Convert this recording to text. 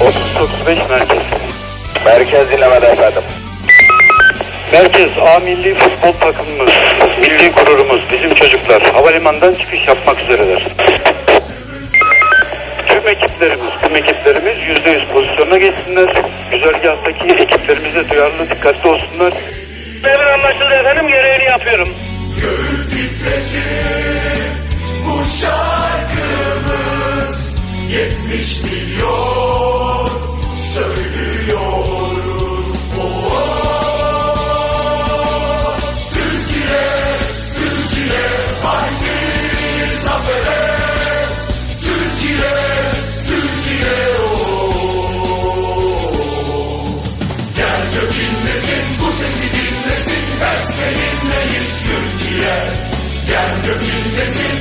30-35 merkez. Merkez dinlemede efendim. Merkez A milli futbol takımımız, milli gururumuz, bizim çocuklar havalimanından çıkış yapmak üzereler. Tüm ekiplerimiz, tüm ekiplerimiz %100 pozisyona geçsinler. Güzergahtaki ekiplerimize duyarlı, dikkatli olsunlar. Emir anlaşıldı efendim görevini yapıyorum. Göğü titretir bu şarkımız 70 Gel gök